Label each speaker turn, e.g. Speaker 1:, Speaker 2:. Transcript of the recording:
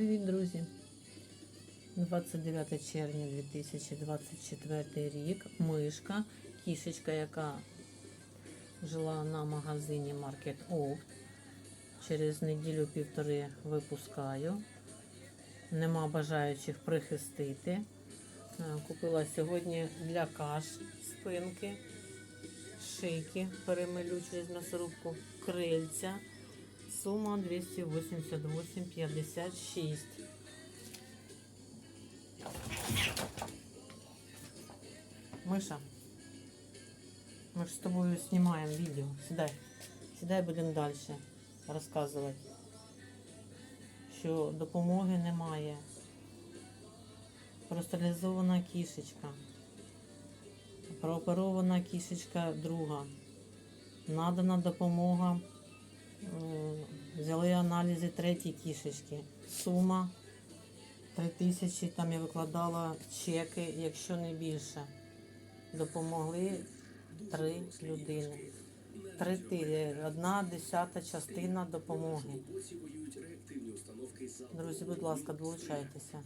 Speaker 1: Привіт, друзі! 29 червня 2024 рік. Мишка, кішечка, яка жила на магазині Market Opt. Через неділю-півтори випускаю. Нема бажаючих прихистити. Е, Купила сьогодні для каш спинки, шийки, перемилю через м'ясорубку, крильця. Сума 288,56. Миша, ми ж з тобою знімаємо відео. Сідай. Сідай, будемо далі розказувати, що допомоги немає. Простерилізована кішечка. Прооперована кішечка друга. Надана допомога. Е, Взяли аналізи третій кішечки. Сума 3 тисячі, там я викладала чеки, якщо не більше. Допомогли три людини. Три, ти- одна десята частина допомоги. Друзі, будь ласка, долучайтеся.